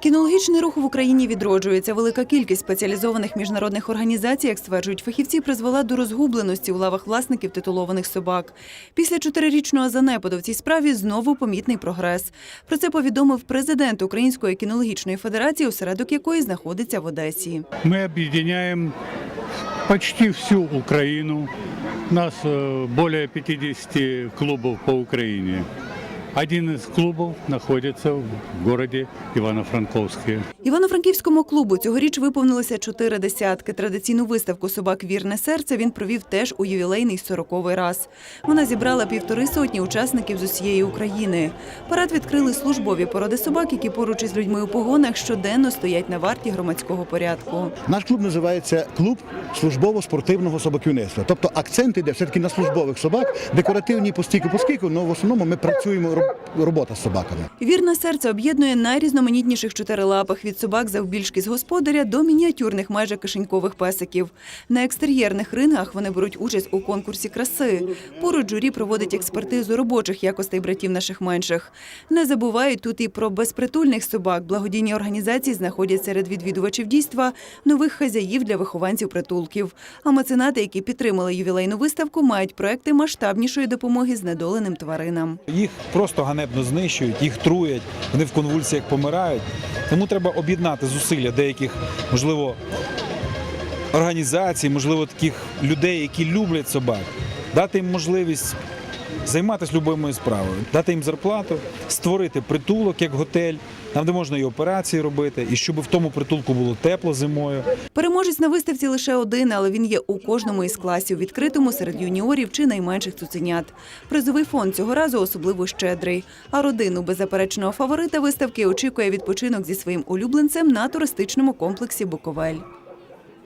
Кінологічний рух в Україні відроджується. Велика кількість спеціалізованих міжнародних організацій, як стверджують фахівці, призвела до розгубленості у лавах власників титулованих собак. Після чотирирічного занепаду в цій справі знову помітний прогрес. Про це повідомив президент Української кінологічної федерації, осередок якої знаходиться в Одесі. Мы объединяем почти всю Украину. У нас э, более 50 клубов по Украине. Один из клубов находится в городе Ивано-Франковске. Івано-Франківському клубу цьогоріч виповнилося чотири десятки. Традиційну виставку собак Вірне серце він провів теж у ювілейний сороковий раз. Вона зібрала півтори сотні учасників з усієї України. Парад відкрили службові породи собак, які поруч із людьми у погонах щоденно стоять на варті громадського порядку. Наш клуб називається клуб службово-спортивного собаківництва. Тобто акцент іде все-таки на службових собак, декоративні постійки поскільки, але в основному ми працюємо робота з собаками. Вірне серце об'єднує найрізноманітніших чотирилапих від собак завбільшки з господаря до мініатюрних майже кишенькових песиків. На екстер'єрних рингах вони беруть участь у конкурсі краси. Поруч журі проводить експертизу робочих якостей братів наших менших. Не забувають тут і про безпритульних собак. Благодійні організації знаходять серед відвідувачів дійства нових хазяїв для вихованців притулків. А меценати, які підтримали ювілейну виставку, мають проекти масштабнішої допомоги знедоленим тваринам. Їх просто ганебно знищують, їх труять, вони в конвульсіях помирають. Тому треба об'єднати зусилля деяких, можливо, організацій, можливо, таких людей, які люблять собак, дати їм можливість займатися любимою справою, дати їм зарплату, створити притулок як готель, там, де можна і операції робити, і щоб в тому притулку було тепло зимою. Переможець на виставці лише один, але він є у кожному із класів, відкритому серед юніорів чи найменших цуценят. Призовий фонд цього разу особливо щедрий. А родину беззаперечного фаворита виставки очікує відпочинок зі своїм улюбленцем на туристичному комплексі Буковель.